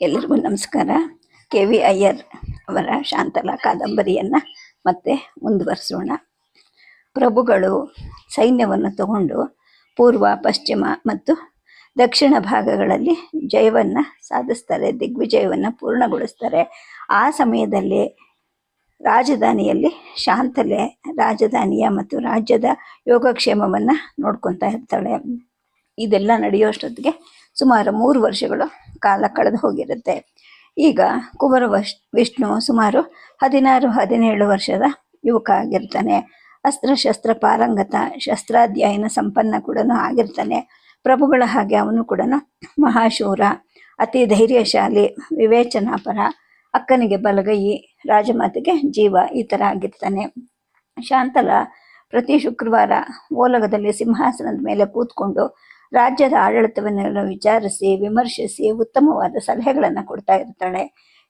ಎಲ್ಲರಿಗೂ ನಮಸ್ಕಾರ. K V Iyer ಅವರ ಶಾಂತಲಾ ಕಾದಂಬರಿಯನ್ನು ಮತ್ತೆ ಮುಂದುವರಿಸೋಣ. ಪ್ರಭುಗಳು ಸೈನ್ಯವನ್ನು ತಗೊಂಡು ಪೂರ್ವ, ಪಶ್ಚಿಮ ಮತ್ತು ದಕ್ಷಿಣ ಭಾಗಗಳಲ್ಲಿ ಜಯವನ್ನು ಸಾಧಿಸ್ತಾರೆ, ದಿಗ್ವಿಜಯವನ್ನು ಪೂರ್ಣಗೊಳಿಸ್ತಾರೆ. ಆ ಸಮಯದಲ್ಲಿ ರಾಜಧಾನಿಯಲ್ಲಿ ಶಾಂತಲೆ ರಾಜಧಾನಿಯ ಮತ್ತು ರಾಜ್ಯದ ಯೋಗಕ್ಷೇಮವನ್ನು ನೋಡ್ಕೊತಾ ಇರ್ತಾಳೆ. ಇದೆಲ್ಲ ನಡೆಯುವಷ್ಟೊತ್ತಿಗೆ ಸುಮಾರು ಮೂರು ವರ್ಷಗಳು ಕಾಲ ಕಳೆದು ಹೋಗಿರುತ್ತೆ. ಈಗ ಕುಬರ ವಿಷ್ಣು ಸುಮಾರು ಹದಿನಾರು, ಹದಿನೇಳು ವರ್ಷದ ಯುವಕ ಆಗಿರ್ತಾನೆ. ಅಸ್ತ್ರಶಸ್ತ್ರ ಪಾರಂಗತ, ಶಸ್ತ್ರಾಧ್ಯಯನ ಸಂಪನ್ನ ಕೂಡ ಆಗಿರ್ತಾನೆ. ಪ್ರಭುಗಳ ಹಾಗೆ ಅವನು ಕೂಡ ಮಹಾಶೂರ, ಅತಿ ಧೈರ್ಯಶಾಲಿ, ವಿವೇಚನಾಪರ, ಅಕ್ಕನಿಗೆ ಬಲಗೈ, ರಾಜಮಾತೆಗೆ ಜೀವ ಈ ಥರ ಆಗಿರ್ತಾನೆ ಶಾಂತಲ ಪ್ರತಿ ಶುಕ್ರವಾರ ಓಲಗದಲ್ಲಿ ಸಿಂಹಾಸನದ ಮೇಲೆ ಕೂತ್ಕೊಂಡು ರಾಜ್ಯದ ಆಡಳಿತವನ್ನೆಲ್ಲ ವಿಚಾರಿಸಿ, ವಿಮರ್ಶಿಸಿ ಉತ್ತಮವಾದ ಸಲಹೆಗಳನ್ನು ಕೊಡ್ತಾ ಇರ್ತಾಳೆ.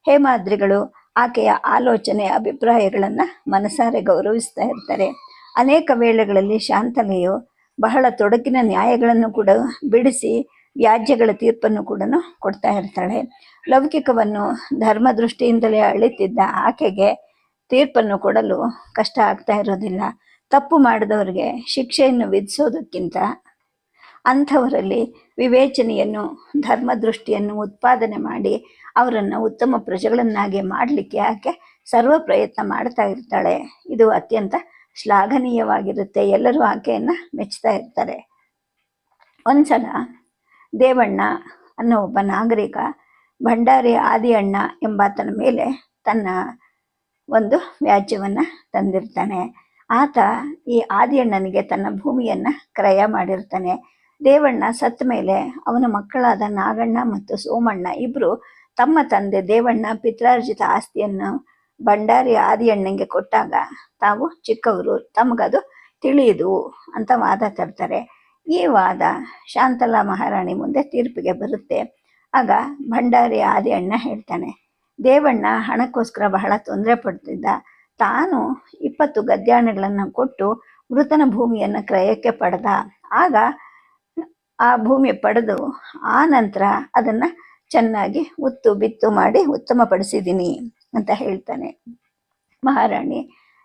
ಹೇಮಾದ್ರಿಗಳು ಆಕೆಯ ಆಲೋಚನೆ, ಅಭಿಪ್ರಾಯಗಳನ್ನು ಮನಸಾರೆ ಗೌರವಿಸ್ತಾ ಇರ್ತಾರೆ. ಅನೇಕ ವೇಳೆಗಳಲ್ಲಿ ಶಾಂತಲೆಯು ಬಹಳ ತೊಡಕಿನ ನ್ಯಾಯಗಳನ್ನು ಕೂಡ ಬಿಡಿಸಿ ವ್ಯಾಜ್ಯಗಳ ತೀರ್ಪನ್ನು ಕೂಡ ಕೊಡ್ತಾ ಇರ್ತಾಳೆ. ಲೌಕಿಕವನ್ನು ಧರ್ಮ ದೃಷ್ಟಿಯಿಂದಲೇ ಅಳಿತಿದ್ದ ಆಕೆಗೆ ತೀರ್ಪನ್ನು ಕೊಡಲು ಕಷ್ಟ ಆಗ್ತಾ ಇರೋದಿಲ್ಲ. ತಪ್ಪು ಮಾಡಿದವರಿಗೆ ಶಿಕ್ಷೆಯನ್ನು ವಿಧಿಸೋದಕ್ಕಿಂತ ಅಂಥವರಲ್ಲಿ ವಿವೇಚನೆಯನ್ನು, ಧರ್ಮದೃಷ್ಟಿಯನ್ನು ಉತ್ಪಾದನೆ ಮಾಡಿ ಅವರನ್ನು ಉತ್ತಮ ಪ್ರಜೆಗಳನ್ನಾಗಿ ಮಾಡಲಿಕ್ಕೆ ಆಕೆ ಸರ್ವ ಪ್ರಯತ್ನ ಮಾಡ್ತಾ ಇರ್ತಾಳೆ. ಇದು ಅತ್ಯಂತ ಶ್ಲಾಘನೀಯವಾಗಿರುತ್ತೆ. ಎಲ್ಲರೂ ಆಕೆಯನ್ನು ಮೆಚ್ತಾ ಇರ್ತಾರೆ. ಒಂದ್ಸಲ ದೇವಣ್ಣ ಅನ್ನೋ ಒಬ್ಬ ನಾಗರಿಕ ಭಂಡಾರಿ ಆದಿ ಅಣ್ಣ ಎಂಬಾತನ ಮೇಲೆ ತನ್ನ ಒಂದು ವ್ಯಾಜ್ಯವನ್ನು ತಂದಿರ್ತಾನೆ. ಆತ ಈ ಆದಿಯಣ್ಣನಿಗೆ ತನ್ನ ಭೂಮಿಯನ್ನು ಕ್ರಯ ಮಾಡಿರ್ತಾನೆ. ದೇವಣ್ಣ ಸತ್ತ ಮೇಲೆ ಅವನ ಮಕ್ಕಳಾದ ನಾಗಣ್ಣ ಮತ್ತು ಸೋಮಣ್ಣ ಇಬ್ಬರು ತಮ್ಮ ತಂದೆ ದೇವಣ್ಣ ಪಿತ್ರಾರ್ಜಿತ ಆಸ್ತಿಯನ್ನು ಭಂಡಾರಿ ಆದಿಯಣ್ಣಂಗೆ ಕೊಟ್ಟಾಗ ತಾವು ಚಿಕ್ಕವರು, ತಮಗದು ತಿಳಿಯುದು ಅಂತ ವಾದ ತರ್ತಾರೆ. ಈ ವಾದ ಶಾಂತಲಾ ಮಹಾರಾಣಿ ಮುಂದೆ ತೀರ್ಪಿಗೆ ಬರುತ್ತೆ. ಆಗ ಭಂಡಾರಿ ಆದಿಯಣ್ಣ ಹೇಳ್ತಾನೆ, ದೇವಣ್ಣ ಹಣಕ್ಕೋಸ್ಕರ ಬಹಳ ತೊಂದರೆ ಪಡ್ತಿದ್ದ. ತಾನು ಇಪ್ಪತ್ತು ಗದ್ಯಾಣಗಳನ್ನು ಕೊಟ್ಟು ಮೃತನ ಭೂಮಿಯನ್ನು ಕ್ರಯಕ್ಕೆ ಪಡೆದ. ಆಗ ಆ ಭೂಮಿ ಪಡೆದು ಆ ನಂತರ ಅದನ್ನು ಚೆನ್ನಾಗಿ ಉತ್ತು ಬಿತ್ತು ಮಾಡಿ ಉತ್ತಮಪಡಿಸಿದ್ದೀನಿ ಅಂತ ಹೇಳ್ತಾನೆ. ಮಹಾರಾಣಿ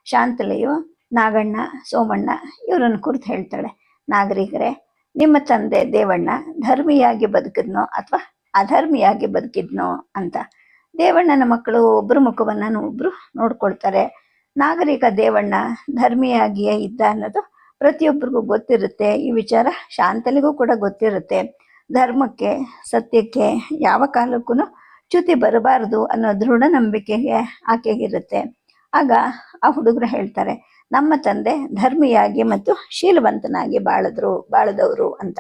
ಶಾಂತಲೆಯು ನಾಗಣ್ಣ, ಸೋಮಣ್ಣ ಇವರನ್ನು ಕುರಿತು ಹೇಳ್ತಾಳೆ. ನಾಗರಿಕರೇ, ನಿಮ್ಮ ತಂದೆ ದೇವಣ್ಣ ಧರ್ಮಿಯಾಗಿ ಬದುಕಿದ್ನೋ ಅಥವಾ ಅಧರ್ಮಿಯಾಗಿ ಬದುಕಿದ್ನೋ ಅಂತ. ದೇವಣ್ಣನ ಮಕ್ಕಳು ಒಬ್ಬರು ಮುಖವನ್ನು ಒಬ್ಬರು ನೋಡ್ಕೊಳ್ತಾರೆ. ನಾಗರಿಕ ದೇವಣ್ಣ ಧರ್ಮಿಯಾಗಿಯೇ ಇದ್ದ ಅನ್ನೋದು ಪ್ರತಿಯೊಬ್ಬರಿಗೂ ಗೊತ್ತಿರುತ್ತೆ, ಈ ವಿಚಾರ ಶಾಂತಲಿಗೂ ಕೂಡ ಗೊತ್ತಿರುತ್ತೆ. ಧರ್ಮಕ್ಕೆ, ಸತ್ಯಕ್ಕೆ ಯಾವ ಕಾಲಕ್ಕೂ ಚ್ಯುತಿ ಬರಬಾರದು ಅನ್ನೋ ದೃಢ ನಂಬಿಕೆಗೆ ಆಕೆಗಿರುತ್ತೆ. ಆಗ ಆ ಹುಡುಗರು ಹೇಳ್ತಾರೆ, ನಮ್ಮ ತಂದೆ ಧರ್ಮಿಯಾಗಿ ಮತ್ತು ಶೀಲವಂತನಾಗಿ ಬಾಳದ್ರು, ಬಾಳದವರು ಅಂತ.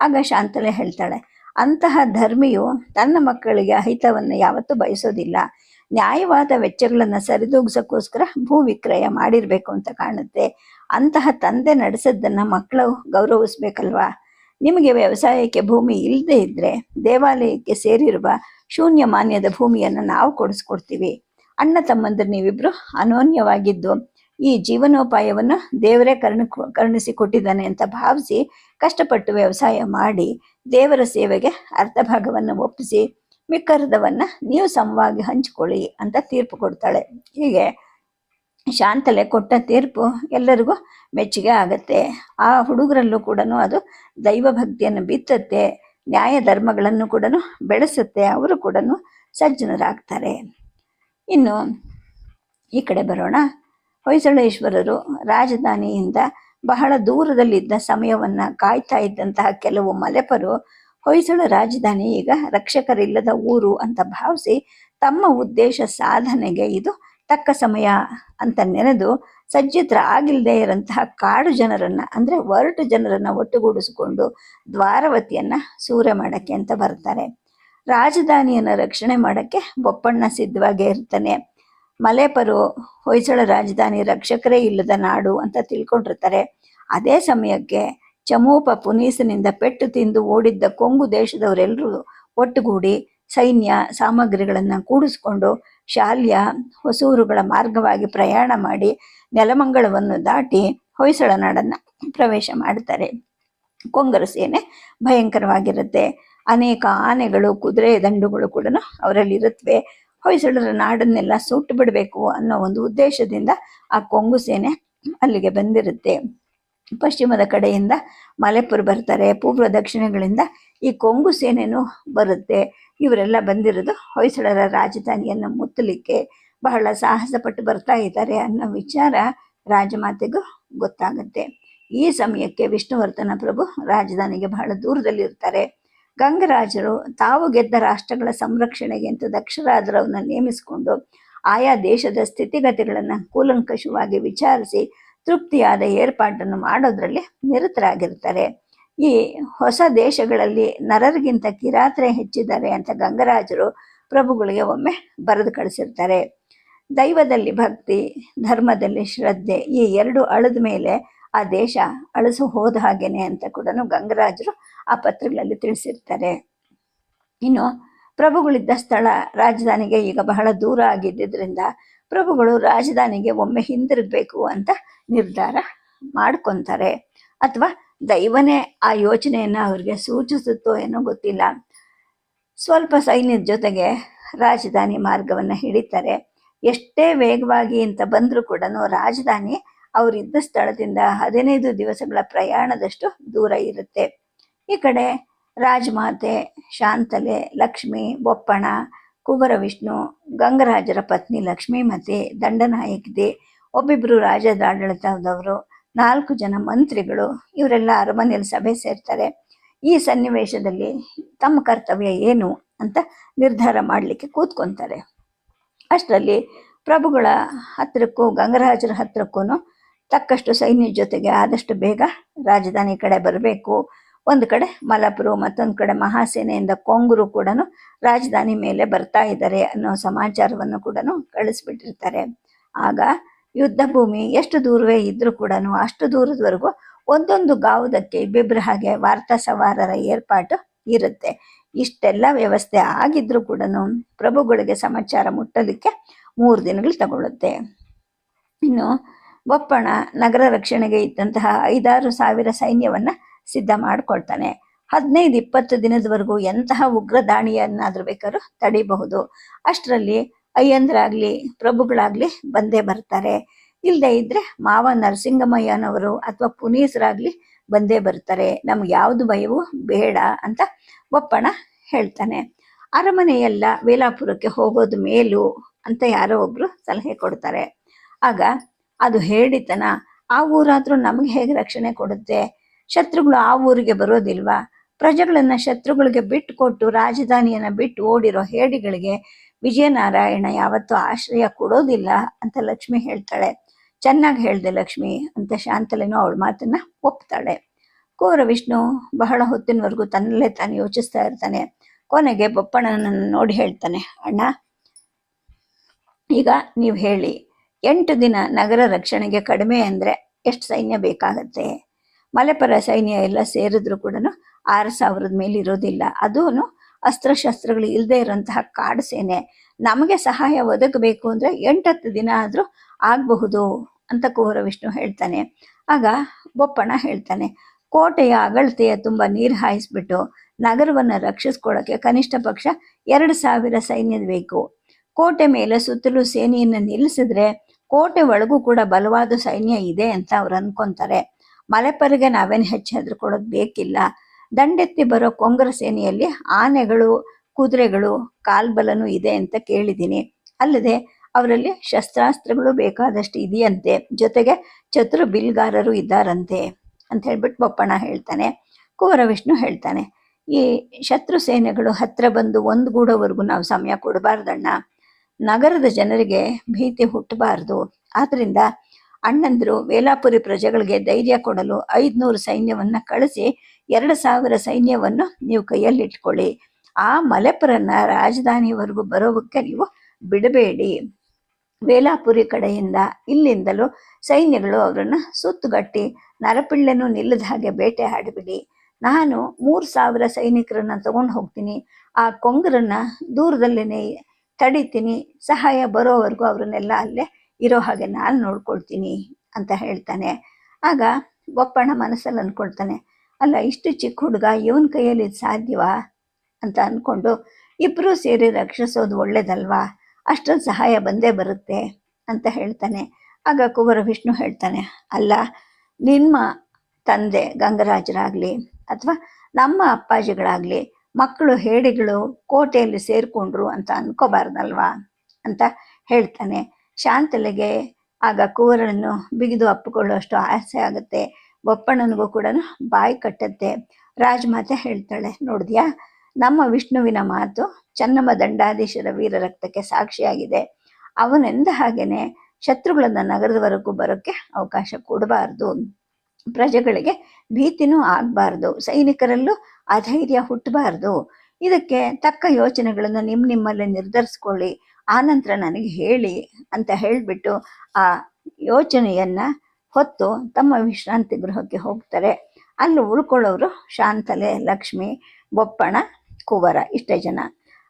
ಆಗ ಶಾಂತಲೆ ಹೇಳ್ತಾಳೆ, ಅಂತಹ ಧರ್ಮಿಯು ತನ್ನ ಮಕ್ಕಳಿಗೆ ಅಹಿತವನ್ನು ಯಾವತ್ತೂ ಬಯಸೋದಿಲ್ಲ. ನ್ಯಾಯವಾದ ವೆಚ್ಚಗಳನ್ನು ಸರಿದೂಗಿಸೋಕ್ಕೋಸ್ಕರ ಭೂ ವಿಕ್ರಯ ಮಾಡಿರಬೇಕು ಅಂತ ಕಾಣುತ್ತೆ. ಅಂತಹ ತಂದೆ ನಡೆಸದ್ದನ್ನು ಮಕ್ಕಳು ಗೌರವಿಸ್ಬೇಕಲ್ವಾ? ನಿಮಗೆ ವ್ಯವಸಾಯಕ್ಕೆ ಭೂಮಿ ಇಲ್ಲದೆ ಇದ್ದರೆ ದೇವಾಲಯಕ್ಕೆ ಸೇರಿರುವ ಶೂನ್ಯ ಮಾನ್ಯದ ಭೂಮಿಯನ್ನು ನಾವು ಕೊಡಿಸ್ಕೊಡ್ತೀವಿ. ಅಣ್ಣ ತಮ್ಮಂದ್ರೆ ನೀವಿಬ್ಬರು ಅನೋನ್ಯವಾಗಿದ್ದು ಈ ಜೀವನೋಪಾಯವನ್ನು ದೇವರೇ ಕರ್ಣ ಕರುಣಿಸಿ ಕೊಟ್ಟಿದ್ದಾನೆ ಅಂತ ಭಾವಿಸಿ ಕಷ್ಟಪಟ್ಟು ವ್ಯವಸಾಯ ಮಾಡಿ ದೇವರ ಸೇವೆಗೆ ಅರ್ಧ ಭಾಗವನ್ನು ಒಪ್ಪಿಸಿ ಮಿಕ್ಕರ್ಧವನ್ನು ನೀವು ಸಮವಾಗಿ ಹಂಚಿಕೊಳ್ಳಿ ಅಂತ ತೀರ್ಪು ಕೊಡ್ತಾಳೆ. ಹೀಗೆ ಶಾಂತಲೆ ಕೊಟ್ಟ ತೀರ್ಪು ಎಲ್ಲರಿಗೂ ಮೆಚ್ಚುಗೆ ಆಗತ್ತೆ. ಆ ಹುಡುಗರಲ್ಲೂ ಕೂಡ ಅದು ದೈವ ಭಕ್ತಿಯನ್ನು ಬಿತ್ತತ್ತೆ ನ್ಯಾಯ ಧರ್ಮಗಳನ್ನು ಕೂಡ ಬೆಳೆಸುತ್ತೆ, ಅವರು ಕೂಡ ಸಜ್ಜನರಾಗ್ತಾರೆ. ಇನ್ನು ಈ ಕಡೆ ಬರೋಣ. ಹೊಯ್ಸಳೇಶ್ವರರು ರಾಜಧಾನಿಯಿಂದ ಬಹಳ ದೂರದಲ್ಲಿದ್ದ ಸಮಯವನ್ನು ಕಾಯ್ತಾ ಇದ್ದಂತಹ ಕೆಲವು ಮಲೆಪರು ಹೊಯ್ಸಳ ರಾಜಧಾನಿ ಈಗ ರಕ್ಷಕರಿಲ್ಲದ ಊರು ಅಂತ ಭಾವಿಸಿ ತಮ್ಮ ಉದ್ದೇಶ ಸಾಧನೆಗೆ ಇದು ತಕ್ಕ ಸಮಯ ಅಂತ ನೆನೆದು ಸಜ್ಜಿತ್ರ ಆಗಿಲ್ಲದೆ ಇರಂತಹ ಕಾಡು ಜನರನ್ನ, ಅಂದ್ರೆ ಒರಟು ಜನರನ್ನ ಒಟ್ಟುಗೂಡಿಸಿಕೊಂಡು ದ್ವಾರವತಿಯನ್ನ ಸೂರೆ ಮಾಡಕ್ಕೆ ಅಂತ ಬರ್ತಾರೆ ರಾಜಧಾನಿಯನ್ನ ರಕ್ಷಣೆ ಮಾಡಕ್ಕೆ ಬೊಪ್ಪಣ್ಣ ಸಿದ್ಧವಾಗೇ ಇರ್ತಾನೆ. ಮಲೆಪರು, ಹೊಯ್ಸಳ ರಾಜಧಾನಿ ರಕ್ಷಕರೇ ಇಲ್ಲದ ನಾಡು ಅಂತ ತಿಳ್ಕೊಂಡಿರ್ತಾರೆ. ಅದೇ ಸಮಯಕ್ಕೆ ಚಮೂಪ ಪುನೀಸನಿಂದ ಪೆಟ್ಟು ತಿಂದು ಓಡಿದ್ದ ಕೊಂಗು ದೇಶದವರೆಲ್ಲರೂ ಒಟ್ಟುಗೂಡಿ ಸೈನ್ಯ ಸಾಮಗ್ರಿಗಳನ್ನು ಕೂಡಿಸ್ಕೊಂಡು ಶಾಲ್ಯ ಹೊಸೂರುಗಳ ಮಾರ್ಗವಾಗಿ ಪ್ರಯಾಣ ಮಾಡಿ ನೆಲಮಂಗಳವನ್ನು ದಾಟಿ ಹೊಯ್ಸಳ ನಾಡನ್ನು ಪ್ರವೇಶ ಮಾಡ್ತಾರೆ. ಕೊಂಗರ ಸೇನೆ ಭಯಂಕರವಾಗಿರುತ್ತೆ. ಅನೇಕ ಆನೆಗಳು, ಕುದುರೆ ದಂಡುಗಳು ಕೂಡ ಅವರಲ್ಲಿ ಇರುತ್ತವೆ ಹೊಯ್ಸಳರ ನಾಡನ್ನೆಲ್ಲ ಸುಟ್ಟು ಬಿಡಬೇಕು ಅನ್ನೋ ಒಂದು ಉದ್ದೇಶದಿಂದ ಆ ಕೊಂಗು ಸೇನೆ ಅಲ್ಲಿಗೆ ಬಂದಿರುತ್ತೆ. ಪಶ್ಚಿಮದ ಕಡೆಯಿಂದ ಮಲೆಪುರ ಬರ್ತಾರೆ, ಪೂರ್ವ ದಕ್ಷಿಣಗಳಿಂದ ಈ ಕೊಂಗು ಸೇನೆನೂ ಬರುತ್ತೆ. ಇವರೆಲ್ಲ ಬಂದಿರೋದು ಹೊಯ್ಸಳರ ರಾಜಧಾನಿಯನ್ನು ಮುತ್ತಲಿಕ್ಕೆ ಬಹಳ ಸಾಹಸ ಪಟ್ಟು ಬರ್ತಾ ಇದ್ದಾರೆ ಅನ್ನೋ ವಿಚಾರ ರಾಜಮಾತೆಗೂ ಗೊತ್ತಾಗುತ್ತೆ. ಈ ಸಮಯಕ್ಕೆ ವಿಷ್ಣುವರ್ಧನ ಪ್ರಭು ರಾಜಧಾನಿಗೆ ಬಹಳ ದೂರದಲ್ಲಿರ್ತಾರೆ. ಗಂಗರಾಜರು ತಾವು ಗೆದ್ದ ರಾಷ್ಟ್ರಗಳ ಸಂರಕ್ಷಣೆಗೆ ಅಂತ ದಕ್ಷರಾಜರವನ್ನ ನೇಮಿಸಿಕೊಂಡು ಆಯಾ ದೇಶದ ಸ್ಥಿತಿಗತಿಗಳನ್ನು ಕೂಲಂಕಷವಾಗಿ ವಿಚಾರಿಸಿ ತೃಪ್ತಿಯಾದ ಏರ್ಪಾಟನ್ನು ಮಾಡೋದ್ರಲ್ಲಿ ನಿರತರಾಗಿರ್ತಾರೆ ಈ ಹೊಸ ದೇಶಗಳಲ್ಲಿ ನರರಿಗಿಂತ ಕಿರಾತ್ರೆ ಹೆಚ್ಚಿದ್ದಾರೆ ಅಂತ ಗಂಗರಾಜರು ಪ್ರಭುಗಳಿಗೆ ಒಮ್ಮೆ ಬರೆದು ಕಳಿಸಿರ್ತಾರೆ. ದೈವದಲ್ಲಿ ಭಕ್ತಿ, ಧರ್ಮದಲ್ಲಿ ಶ್ರದ್ಧೆ ಈ ಎರಡು ಅಳದ ಮೇಲೆ ಆ ದೇಶ ಅಳಸು ಹೋದ ಹಾಗೇನೆ ಅಂತ ಕೂಡ ಗಂಗರಾಜರು ಆ ಪತ್ರಗಳಲ್ಲಿ ತಿಳಿಸಿರ್ತಾರೆ. ಇನ್ನು ಪ್ರಭುಗಳಿದ್ದ ಸ್ಥಳ ರಾಜಧಾನಿಗೆ ಈಗ ಬಹಳ ದೂರ ಆಗಿದ್ದರಿಂದ ಪ್ರಭುಗಳು ರಾಜಧಾನಿಗೆ ಒಮ್ಮೆ ಹಿಂದಿರುಗಬೇಕು ಅಂತ ನಿರ್ಧಾರ ಮಾಡ್ಕೊತಾರೆ. ಅಥವಾ ದೈವನೇ ಆ ಯೋಚನೆಯನ್ನು ಅವ್ರಿಗೆ ಸೂಚಿಸುತ್ತೋ ಏನೋ ಗೊತ್ತಿಲ್ಲ. ಸ್ವಲ್ಪ ಸೈನ್ಯದ ಜೊತೆಗೆ ರಾಜಧಾನಿ ಮಾರ್ಗವನ್ನು ಹಿಡಿತಾರೆ. ಎಷ್ಟೇ ವೇಗವಾಗಿ ಅಂತ ಬಂದರೂ ಕೂಡ ರಾಜಧಾನಿ ಅವರಿದ್ದ ಸ್ಥಳದಿಂದ ಹದಿನೈದು ದಿವಸಗಳ ಪ್ರಯಾಣದಷ್ಟು ದೂರ ಇರುತ್ತೆ. ಈ ಕಡೆ ರಾಜಮಾತೆ, ಶಾಂತಲೆ, ಲಕ್ಷ್ಮಿ ಬೊಪ್ಪಣ ಕುಬರ ವಿಷ್ಣು ಗಂಗರಾಜರ ಪತ್ನಿ ಲಕ್ಷ್ಮೀಮತಿ ದಂಡನಾಯಕಿದೆ. ರಾಜದ ರಾಜ್ಯದಾಡಳಿತದವರು ನಾಲ್ಕು ಜನ ಮಂತ್ರಿಗಳು, ಇವರೆಲ್ಲ ಅರಮನೆಯಲ್ಲಿ ಸಭೆ ಸೇರ್ತಾರೆ. ಈ ಸನ್ನಿವೇಶದಲ್ಲಿ ತಮ್ಮ ಕರ್ತವ್ಯ ಏನು ಅಂತ ನಿರ್ಧಾರ ಮಾಡಲಿಕ್ಕೆ ಕೂತ್ಕೊಂತಾರೆ. ಅಷ್ಟರಲ್ಲಿ ಪ್ರಭುಗಳ ಹತ್ತಿರಕ್ಕೂ ಗಂಗರಾಜರ ಹತ್ತಿರಕ್ಕೂ ತಕ್ಕಷ್ಟು ಸೈನ್ಯ ಜೊತೆಗೆ ಆದಷ್ಟು ಬೇಗ ರಾಜಧಾನಿ ಕಡೆ ಬರಬೇಕು. ಒಂದು ಕಡೆ ಮಲಪುರು, ಮತ್ತೊಂದು ಕಡೆ ಮಹಾಸೇನೆಯಿಂದ ಕೊಂಗರು ಕೂಡ ರಾಜಧಾನಿ ಮೇಲೆ ಬರ್ತಾ ಇದ್ದಾರೆ ಅನ್ನೋ ಸಮಾಚಾರವನ್ನು ಕೂಡ ಕಳಿಸ್ಬಿಟ್ಟಿರ್ತಾರೆ. ಆಗ ಯುದ್ಧ ಭೂಮಿ ಎಷ್ಟು ದೂರವೇ ಇದ್ರೂ ಕೂಡ ಅಷ್ಟು ದೂರದವರೆಗೂ ಒಂದೊಂದು ಗಾವುದಕ್ಕೆ ಇಬ್ಬಿಬ್ಬರ ಹಾಗೆ ವಾರ್ತಾ ಸವಾರರ ಏರ್ಪಾಟು ಇರುತ್ತೆ. ಇಷ್ಟೆಲ್ಲ ವ್ಯವಸ್ಥೆ ಆಗಿದ್ರೂ ಕೂಡ ಪ್ರಭುಗಳಿಗೆ ಸಮಾಚಾರ ಮುಟ್ಟಲಿಕ್ಕೆ ಮೂರು ದಿನಗಳು ತಗೊಳ್ಳುತ್ತೆ. ಇನ್ನು ಬೊಪ್ಪಣ ನಗರ ರಕ್ಷಣೆಗೆ ಇದ್ದಂತಹ ಐದಾರು ಸಾವಿರ ಸೈನ್ಯವನ್ನ ಸಿದ್ಧ ಮಾಡಿಕೊಳ್ತಾನೆ. ಹದಿನೈದು, ಇಪ್ಪತ್ತು ದಿನದವರೆಗೂ ಎಂತಹ ಉಗ್ರ ದಾಣಿಯನ್ನಾದ್ರೂ ಬೇಕಾದ್ರೂ ತಡಿಬಹುದು. ಅಷ್ಟರಲ್ಲಿ ಅಯ್ಯಂದ್ರಾಗ್ಲಿ, ಪ್ರಭುಗಳಾಗ್ಲಿ ಬಂದೇ ಬರ್ತಾರೆ. ಇಲ್ಲದೆ ಇದ್ರೆ ಮಾವ ನರಸಿಂಗಮಯ್ಯನವರು ಅಥವಾ ಪುನೀಸರಾಗ್ಲಿ ಬಂದೇ ಬರ್ತಾರೆ. ನಮ್ಗೆ ಯಾವುದು ಭಯವೂ ಬೇಡ ಅಂತ ಒಪ್ಪಣ ಹೇಳ್ತಾನೆ. ಅರಮನೆಯೆಲ್ಲ ವೇಲಾಪುರಕ್ಕೆ ಹೋಗೋದು ಮೇಲು ಅಂತ ಯಾರೋ ಒಬ್ರು ಸಲಹೆ ಕೊಡ್ತಾರೆ. ಆಗ ಅದು ಹೇಳಿತನ, ಆ ಊರಾದ್ರೂ ನಮಗೆ ಹೇಗೆ ರಕ್ಷಣೆ ಕೊಡುತ್ತೆ? ಶತ್ರುಗಳು ಆ ಊರಿಗೆ ಬರೋದಿಲ್ವಾ? ಪ್ರಜೆಗಳನ್ನ ಶತ್ರುಗಳಿಗೆ ಬಿಟ್ಟು ಕೊಟ್ಟು ರಾಜಧಾನಿಯನ್ನ ಬಿಟ್ಟು ಓಡಿರೋ ಹೇಡಿಗಳಿಗೆ ವಿಜಯನಾರಾಯಣ ಯಾವತ್ತೂ ಆಶ್ರಯ ಕೊಡೋದಿಲ್ಲ ಅಂತ ಲಕ್ಷ್ಮಿ ಹೇಳ್ತಾಳೆ. ಚೆನ್ನಾಗಿ ಹೇಳ್ದೆ ಲಕ್ಷ್ಮಿ ಅಂತ ಶಾಂತಲೆನೂ ಅವಳ ಮಾತನ್ನ ಒಪ್ತಾಳೆ. ಕೋರ ವಿಷ್ಣು ಬಹಳ ಹೊತ್ತಿನವರೆಗೂ ತನ್ನಲ್ಲೇ ತಾನು ಯೋಚಿಸ್ತಾ ಇರ್ತಾನೆ. ಕೊನೆಗೆ ಬೊಪ್ಪಣ್ಣನನ್ನು ನೋಡಿ ಹೇಳ್ತಾನೆ, ಅಣ್ಣ, ಈಗ ನೀವು ಹೇಳಿ, ಎಂಟು ದಿನ ನಗರ ರಕ್ಷಣೆಗೆ ಕಡಿಮೆ ಅಂದ್ರೆ ಎಷ್ಟು ಸೈನ್ಯ ಬೇಕಾಗತ್ತೆ? ಮಲೆಪರ ಸೈನ್ಯ ಎಲ್ಲ ಸೇರಿದ್ರು ಕೂಡ ಆರು ಸಾವಿರದ ಮೇಲೆ ಇರೋದಿಲ್ಲ. ಅದೂ ಅಸ್ತ್ರಶಸ್ತ್ರಗಳು ಇಲ್ಲದೆ ಇರೋಂತಹ ಕಾಡು ಸೇನೆ. ನಮಗೆ ಸಹಾಯ ಒದಗಬೇಕು ಅಂದರೆ ಎಂಟತ್ತು ದಿನ ಆದರೂ ಆಗಬಹುದು ಅಂತ ಕೋರ ವಿಷ್ಣು ಹೇಳ್ತಾನೆ. ಆಗ ಬೊಪ್ಪಣ ಹೇಳ್ತಾನೆ, ಕೋಟೆಯ ಅಗಳತೆಯ ತುಂಬ ನೀರು ಹಾಯಿಸ್ಬಿಟ್ಟು ನಗರವನ್ನ ರಕ್ಷಿಸ್ಕೊಳ್ಳೋಕೆ ಕನಿಷ್ಠ ಪಕ್ಷ ಎರಡು ಸಾವಿರ ಸೈನ್ಯದ ಬೇಕು. ಕೋಟೆ ಮೇಲೆ ಸುತ್ತಲೂ ಸೇನೆಯನ್ನು ನಿಲ್ಲಿಸಿದ್ರೆ ಕೋಟೆ ಒಳಗೂ ಕೂಡ ಬಲವಾದ ಸೈನ್ಯ ಇದೆ ಅಂತ ಅವ್ರು ಅನ್ಕೊಂತಾರೆ. ಮಲೆಪರಿಗೆ ನಾವೇನು ಹೆಚ್ಚು ಹೆದರ್ಕೊಳ್ಳೋದು ಬೇಕಿಲ್ಲ. ದಂಡೆತ್ತಿ ಬರೋ ಕೊಂಗ್ರ ಸೇನೆಯಲ್ಲಿ ಆನೆಗಳು, ಕುದುರೆಗಳು, ಕಾಲ್ಬಲನೂ ಇದೆ ಅಂತ ಕೇಳಿದ್ದೀನಿ. ಅಲ್ಲದೆ ಅವರಲ್ಲಿ ಶಸ್ತ್ರಾಸ್ತ್ರಗಳು ಬೇಕಾದಷ್ಟು ಇದೆಯಂತೆ. ಜೊತೆಗೆ ಚತುರ ಬಿಲ್ಗಾರರು ಇದ್ದಾರಂತೆ ಅಂತ ಹೇಳ್ಬಿಟ್ಟು ಬೊಪ್ಪಣ ಹೇಳ್ತಾನೆ. ಕುವರ ವಿಷ್ಣು ಹೇಳ್ತಾನೆ, ಈ ಶತ್ರು ಸೇನೆಗಳು ಹತ್ರ ಬಂದು ಒಂದುಗೂಡೋವರೆಗೂ ನಾವು ಸಮಯ ಕೊಡಬಾರ್ದಣ್ಣ. ನಗರದ ಜನರಿಗೆ ಭೀತಿ ಹುಟ್ಟಬಾರ್ದು. ಆದ್ರಿಂದ ಅಣ್ಣಂದ್ರು ವೇಲಾಪುರಿ ಪ್ರಜೆಗಳಿಗೆ ಧೈರ್ಯ ಕೊಡಲು ಐದ್ನೂರು ಸೈನ್ಯವನ್ನ ಕಳಿಸಿ ಎರಡು ಸಾವಿರ ಸೈನ್ಯವನ್ನು ನೀವು ಕೈಯಲ್ಲಿಟ್ಕೊಳ್ಳಿ. ಆ ಮಲೆಪುರನ ರಾಜಧಾನಿವರೆಗೂ ಬರೋವಕ್ಕೆ ನೀವು ಬಿಡಬೇಡಿ. ವೇಲಾಪುರಿ ಕಡೆಯಿಂದ ಇಲ್ಲಿಂದಲೂ ಸೈನ್ಯಗಳು ಅವರನ್ನು ಸುತ್ತುಗಟ್ಟಿ ನರಪಿಳ್ಳೆನೂ ನಿಲ್ಲದ ಹಾಗೆ ಬೇಟೆ ಆಡಿಬಿಡಿ. ನಾನು ಮೂರು ಸಾವಿರ ಸೈನಿಕರನ್ನ ತಗೊಂಡು ಹೋಗ್ತೀನಿ. ಆ ಕೊಂಗರನ್ನ ದೂರದಲ್ಲೇನೆ ತಡಿತೀನಿ. ಸಹಾಯ ಬರೋವರೆಗೂ ಅವರನ್ನೆಲ್ಲ ಅಲ್ಲೇ ಇರೋ ಹಾಗೆ ನಾನು ನೋಡ್ಕೊಳ್ತೀನಿ ಅಂತ ಹೇಳ್ತಾನೆ. ಆಗ ಒಪ್ಪಣ್ಣ ಮನಸ್ಸಲ್ಲಿ ಅಂದ್ಕೊಳ್ತಾನೆ ಅಲ್ಲ, ಇಷ್ಟು ಚಿಕ್ಕ ಹುಡುಗ ಇವನ್ ಕೈಯಲ್ಲಿ ಇದು ಸಾಧ್ಯವಾ? ಅಂತ ಅಂದ್ಕೊಂಡು ಇಬ್ಬರೂ ಸೇರಿ ರಕ್ಷಿಸೋದು ಒಳ್ಳೇದಲ್ವಾ? ಅಷ್ಟೊಂದು ಸಹಾಯ ಬಂದೇ ಬರುತ್ತೆ, ಅಂತ ಹೇಳ್ತಾನೆ. ಆಗ ಕುವರ ವಿಷ್ಣು ಹೇಳ್ತಾನೆ, ಅಲ್ಲ ನಿಮ್ಮ ತಂದೆ ಗಂಗರಾಜರಾಗಲಿ ಅಥವಾ ನಮ್ಮ ಅಪ್ಪಾಜಿಗಳಾಗಲಿ ಮಕ್ಕಳು ಹೇಡಿಗಳು ಕೋಟೆಯಲ್ಲಿ ಸೇರಿಕೊಂಡ್ರು ಅಂತ ಅನ್ಕೋಬಾರ್ದಲ್ವಾ? ಅಂತ ಹೇಳ್ತಾನೆ. ಶಾಂತಲೆಗೆ ಆಗ ಕೂವರನ್ನು ಬಿಗಿದು ಅಪ್ಪಿಕೊಳ್ಳುವಷ್ಟು ಆಸೆ ಆಗುತ್ತೆ. ಬೊಪ್ಪಣ್ಣನಿಗೂ ಕೂಡ ಬಾಯಿ ಕಟ್ಟತ್ತೆ. ರಾಜಮಾತೆ ಹೇಳ್ತಾಳೆ, ನೋಡಿದ್ಯಾ? ನಮ್ಮ ವಿಷ್ಣುವಿನ ಮಾತು ಚನ್ನಮ್ಮ ದಂಡಾಧೀಶರ ವೀರ ರಕ್ತಕ್ಕೆ ಸಾಕ್ಷಿಯಾಗಿದೆ. ಅವನೆಂದ ಹಾಗೇನೆ ಶತ್ರುಗಳನ್ನ ನಗರದವರೆಗೂ ಬರೋಕ್ಕೆ ಅವಕಾಶ ಕೊಡಬಾರ್ದು. ಪ್ರಜೆಗಳಿಗೆ ಭೀತಿನೂ ಆಗಬಾರ್ದು. ಸೈನಿಕರಲ್ಲೂ ಅಧೈರ್ಯ ಹುಟ್ಟಬಾರ್ದು. ಇದಕ್ಕೆ ತಕ್ಕ ಯೋಚನೆಗಳನ್ನು ನಿಮ್ಮ ನಿಮ್ಮಲ್ಲೇ ನಿರ್ಧರಿಸ್ಕೊಳ್ಳಿ. ಆನಂತರ ನನಗೆ ಹೇಳಿ ಅಂತ ಹೇಳಿಬಿಟ್ಟು ಆ ಯೋಚನೆಯನ್ನು ಹೊತ್ತು ತಮ್ಮ ವಿಶ್ರಾಂತಿ ಗೃಹಕ್ಕೆ ಹೋಗ್ತಾರೆ. ಅಲ್ಲಿ ಉಳ್ಕೊಳ್ಳೋರು ಶಾಂತಲೆ, ಲಕ್ಷ್ಮಿ, ಬೊಪ್ಪಣ, ಕುವರ ಇಷ್ಟೇ ಜನ.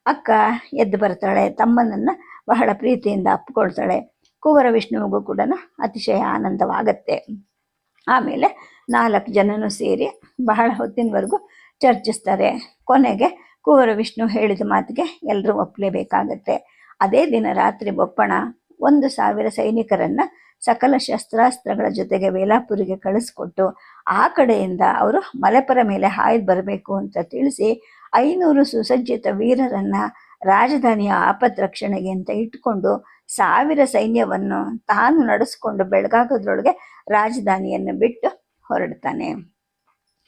ಅಕ್ಕ ಎದ್ದು ಬರ್ತಾಳೆ, ತಮ್ಮನನ್ನು ಬಹಳ ಪ್ರೀತಿಯಿಂದ ಅಪ್ಕೊಳ್ತಾಳೆ ಕುವರ ವಿಷ್ಣುವಿಗೂ ಕೂಡ ಅತಿಶಯ ಆನಂದವಾಗತ್ತೆ. ಆಮೇಲೆ ನಾಲ್ಕು ಜನನು ಸೇರಿ ಬಹಳ ಹೊತ್ತಿನವರೆಗೂ ಚರ್ಚಿಸ್ತಾರೆ. ಕೊನೆಗೆ ಕುವರ ವಿಷ್ಣು ಹೇಳಿದ ಮಾತಿಗೆ ಎಲ್ಲರೂ ಒಪ್ಪಲೇಬೇಕಾಗತ್ತೆ ಅದೇ ದಿನ ರಾತ್ರಿ ಬೊಪ್ಪಣ ಒಂದು ಸಾವಿರ ಸೈನಿಕರನ್ನ ಸಕಲ ಶಸ್ತ್ರಾಸ್ತ್ರಗಳ ಜೊತೆಗೆ ವೇಲಾಪುರಿಗೆ ಕಳಿಸ್ಕೊಟ್ಟು ಆ ಕಡೆಯಿಂದ ಅವರು ಮಲೆಪರ ಮೇಲೆ ಹಾಯ್ದು ಬರಬೇಕು ಅಂತ ತಿಳಿಸಿ ಐನೂರು ಸುಸಜ್ಜಿತ ವೀರರನ್ನ ರಾಜಧಾನಿಯ ಆಪತ್ ರಕ್ಷಣೆಗೆ ಅಂತ ಇಟ್ಕೊಂಡು ಸಾವಿರ ಸೈನ್ಯವನ್ನು ತಾನು ನಡೆಸ್ಕೊಂಡು ಬೆಳಗಾಗೋದ್ರೊಳಗೆ ರಾಜಧಾನಿಯನ್ನು ಬಿಟ್ಟು ಹೊರಡ್ತಾನೆ.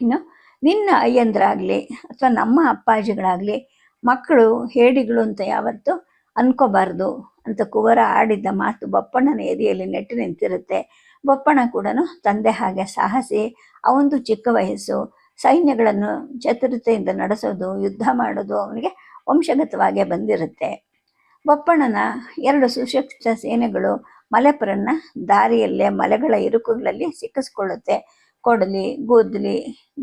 ಇನ್ನು ನಿನ್ನ ಅಯ್ಯಂದ್ರಾಗ್ಲಿ ಅಥವಾ ನಮ್ಮ ಅಪ್ಪಾಜಿಗಳಾಗ್ಲಿ ಮಕ್ಕಳು ಹೇಡಿಗಳು ಅಂತ ಯಾವತ್ತು ಅನ್ಕೋಬಾರ್ದು ಅಂತ ಕುವರ ಆಡಿದ್ದ ಮಾತು ಬಪ್ಪಣ್ಣನ ಎದೆಯಲ್ಲಿ ನೆಟ್ಟು ನಿಂತಿರುತ್ತೆ. ಬಪ್ಪಣ್ಣ ಕೂಡ ತಂದೆ ಹಾಗೆ ಸಾಹಸಿ, ಅವಂದು ಚಿಕ್ಕ ವಯಸ್ಸು, ಸೈನ್ಯಗಳನ್ನು ಚತುರತೆಯಿಂದ ನಡೆಸೋದು, ಯುದ್ಧ ಮಾಡೋದು ಅವನಿಗೆ ವಂಶಗತವಾಗೇ ಬಂದಿರುತ್ತೆ. ಬಪ್ಪಣ್ಣನ ಎರಡು ಸುಶಿಕ್ಷಿತ ಸೇನೆಗಳು ಮಲೆಪರನ್ನ ದಾರಿಯಲ್ಲೇ ಮಲೆಗಳ ಇರುಕುಗಳಲ್ಲಿ ಸಿಕ್ಕಿಸ್ಕೊಳ್ಳುತ್ತೆ. ಕೊಡಲಿ, ಗೋದಲಿ,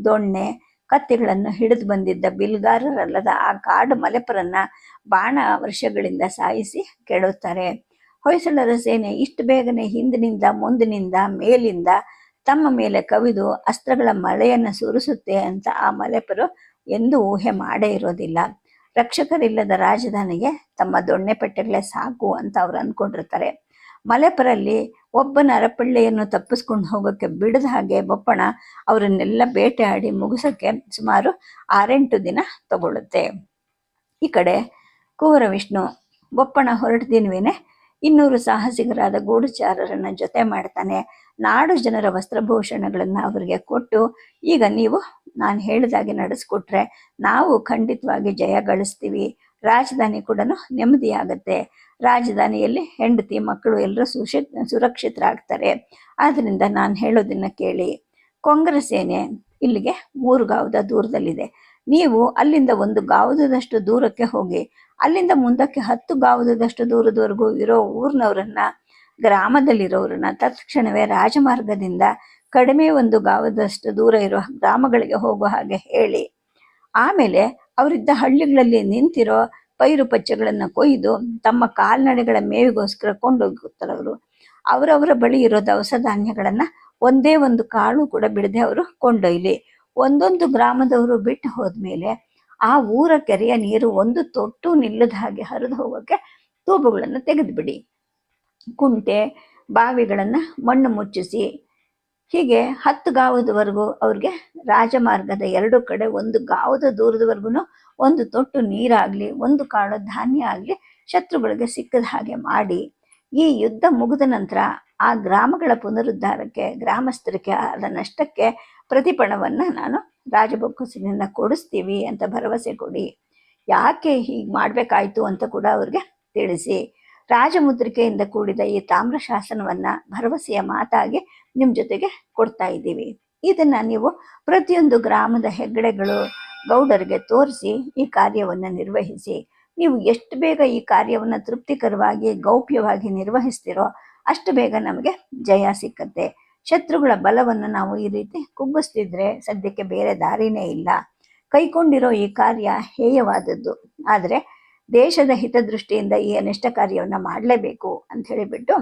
ದೊಣ್ಣೆ ಕತ್ತಿಗಳನ್ನು ಹಿಡಿದು ಬಂದಿದ್ದ ಬಿಲ್ಗಾರರಲ್ಲದ ಆ ಕಾಡು ಮಲೆಪರನ್ನ ಬಾಣ ವರ್ಷಗಳಿಂದ ಸಾಯಿಸಿ ಕೆಡುತ್ತಾರೆ ಹೊಯ್ಸಳರ ಸೇನೆ ಇಷ್ಟು ಬೇಗನೆ ಹಿಂದಿನಿಂದ ಮುಂದಿನಿಂದ ಮೇಲಿಂದ ತಮ್ಮ ಮೇಲೆ ಕವಿದು ಅಸ್ತ್ರಗಳ ಮಳೆಯನ್ನು ಸುರಿಸುತ್ತೆ ಅಂತ ಆ ಮಲೆಪರು ಎಂದೂ ಊಹೆ ಮಾಡೇ ಇರೋದಿಲ್ಲ. ರಕ್ಷಕರಿಲ್ಲದ ರಾಜಧಾನಿಗೆ ತಮ್ಮ ದೊಣ್ಣೆ ಪಟ್ಟೆಗಳೇ ಸಾಕು ಅಂತ ಅವ್ರು ಅಂದ್ಕೊಂಡಿರ್ತಾರೆ. ಮಲೆಪರಲ್ಲಿ ಒಬ್ಬನ ಅರಪಳ್ಳೆಯನ್ನು ತಪ್ಪಿಸ್ಕೊಂಡು ಹೋಗೋಕ್ಕೆ ಬಿಡದ ಹಾಗೆ ಬೊಪ್ಪಣ ಅವರನ್ನೆಲ್ಲ ಬೇಟೆಯಾಡಿ ಮುಗಿಸೋಕ್ಕೆ ಸುಮಾರು ಆರೆಂಟು ದಿನ ತಗೊಳ್ಳುತ್ತೆ ಈ ಕಡೆ ಕುವರ ವಿಷ್ಣು ಬೊಪ್ಪಣ ಹೊರಟ ದಿನವೇನೆ ಇನ್ನೂರು ಸಾಹಸಿಗರಾದ ಗೂಢಚಾರರನ್ನ ಜೊತೆ ಮಾಡ್ತಾನೆ. ನಾಡು ಜನರ ವಸ್ತ್ರಭೂಷಣಗಳನ್ನು ಅವರಿಗೆ ಕೊಟ್ಟು ಈಗ ನೀವು ನಾನು ಹೇಳಿದಾಗೆ ನಡೆಸ್ಕೊಟ್ರೆ ನಾವು ಖಂಡಿತವಾಗಿ ಜಯ ಗಳಿಸ್ತೀವಿ. ರಾಜಧಾನಿ ಕೂಡ ನೆಮ್ಮದಿಯಾಗತ್ತೆ. ರಾಜಧಾನಿಯಲ್ಲಿ ಹೆಂಡತಿ ಮಕ್ಕಳು ಎಲ್ಲರೂ ಸುಶಿ, ಸುರಕ್ಷಿತರಾಗ್ತಾರೆ. ಆದ್ದರಿಂದ ನಾನು ಹೇಳೋದನ್ನು ಕೇಳಿ. ಕಾಂಗ್ರೆಸ್ ಸೇನೆ ಇಲ್ಲಿಗೆ ಮೂರು ಗಾವದ ದೂರದಲ್ಲಿದೆ. ನೀವು ಅಲ್ಲಿಂದ ಒಂದು ಗಾವದಷ್ಟು ದೂರಕ್ಕೆ ಹೋಗಿ, ಅಲ್ಲಿಂದ ಮುಂದಕ್ಕೆ ಹತ್ತು ಗಾವದಷ್ಟು ದೂರದವರೆಗೂ ಇರೋ ಊರಿನವರನ್ನ, ಗ್ರಾಮದಲ್ಲಿರೋರನ್ನ ತತ್ಕ್ಷಣವೇ ರಾಜಮಾರ್ಗದಿಂದ ಕಡಿಮೆ ಒಂದು ಗಾವದಷ್ಟು ದೂರ ಇರೋ ಗ್ರಾಮಗಳಿಗೆ ಹೋಗೋ ಹಾಗೆ ಹೇಳಿ. ಆಮೇಲೆ ಅವರಿದ್ದ ಹಳ್ಳಿಗಳಲ್ಲಿ ನಿಂತಿರೋ ಪೈರು ಪಚ್ಚೆಗಳನ್ನು ಕೊಯ್ದು ತಮ್ಮ ಕಾಲ್ನಡೆಗಳ ಮೇವಿಗೋಸ್ಕರ ಕೊಂಡೋಗುತ್ತಾರೆ ಅವರು. ಅವರವರ ಬಳಿ ಇರೋ ದವಸ ಧಾನ್ಯಗಳನ್ನು ಒಂದೇ ಒಂದು ಕಾಳು ಕೂಡ ಬಿಡದೆ ಅವರು ಕೊಂಡೊಯ್ಲಿ. ಒಂದೊಂದು ಗ್ರಾಮದವರು ಬಿಟ್ಟು ಹೋದ್ಮೇಲೆ ಆ ಊರ ಕೆರೆಯ ನೀರು ಒಂದು ತೊಟ್ಟು ನಿಲ್ಲದ ಹಾಗೆ ಹರಿದು ಹೋಗೋಕ್ಕೆ ತೂಬುಗಳನ್ನು ತೆಗೆದುಬಿಡಿ. ಕುಂಟೆ, ಬಾವಿಗಳನ್ನು ಮಣ್ಣು ಮುಚ್ಚಿಸಿ. ಹೀಗೆ ಹತ್ತು ಗಾವದವರೆಗೂ ಅವ್ರಿಗೆ ರಾಜಮಾರ್ಗದ ಎರಡು ಕಡೆ ಒಂದು ಗಾವದ ದೂರದವರೆಗೂ ಒಂದು ತೊಟ್ಟು ನೀರಾಗ್ಲಿ, ಒಂದು ಕಾಳು ಧಾನ್ಯ ಆಗಲಿ ಶತ್ರುಗಳಿಗೆ ಸಿಕ್ಕದ ಹಾಗೆ ಮಾಡಿ. ಈ ಯುದ್ಧ ಮುಗಿದ ನಂತರ ಆ ಗ್ರಾಮಗಳ ಪುನರುದ್ಧಾರಕ್ಕೆ, ಗ್ರಾಮಸ್ಥರಿಗೆ ಆದ ನಷ್ಟಕ್ಕೆ ಪ್ರತಿಫಲವನ್ನ ನಾನು ರಾಜಬೊಕ್ಕಸಿನಿಂದ ಕೊಡಿಸ್ತೀವಿ ಅಂತ ಭರವಸೆ ಕೊಡಿ. ಯಾಕೆ ಹೀಗೆ ಮಾಡಬೇಕಾಯಿತು ಅಂತ ಕೂಡ ಅವ್ರಿಗೆ ತಿಳಿಸಿ. ರಾಜಮುದ್ರಿಕೆಯಿಂದ ಕೂಡಿದ ಈ ತಾಮ್ರ ಶಾಸನವನ್ನ ಭರವಸೆಯ ಮಾತಾಗಿ ನಿಮ್ಮ ಜೊತೆಗೆ ಕೊಡ್ತಾ ಇದ್ದೀವಿ. ಇದನ್ನು ನೀವು ಪ್ರತಿಯೊಂದು ಗ್ರಾಮದ ಹೆಗ್ಗಡೆಗಳು ಗೌಡರಿಗೆ ತೋರಿಸಿ ಈ ಕಾರ್ಯವನ್ನು ನಿರ್ವಹಿಸಿ. ನೀವು ಎಷ್ಟು ಬೇಗ ಈ ಕಾರ್ಯವನ್ನು ತೃಪ್ತಿಕರವಾಗಿ, ಗೌಪ್ಯವಾಗಿ ನಿರ್ವಹಿಸ್ತಿರೋ ಅಷ್ಟು ಬೇಗ ನಮಗೆ ಜಯ ಸಿಕ್ಕತ್ತೆ. ಶತ್ರುಗಳ ಬಲವನ್ನು ನಾವು ಈ ರೀತಿ ಕುಗ್ಗಿಸ್ತಿದ್ರೆ ಸದ್ಯಕ್ಕೆ ಬೇರೆ ದಾರಿನೇ ಇಲ್ಲ. ಕೈಕೊಂಡಿರೋ ಈ ಕಾರ್ಯ ಹೇಯವಾದದ್ದು. ಆದರೆ ದೇಶದ ಹಿತದೃಷ್ಟಿಯಿಂದ ಈ ಅನಿಷ್ಟ ಕಾರ್ಯವನ್ನು ಮಾಡಲೇಬೇಕು ಅಂತ ಹೇಳಿಬಿಟ್ಟು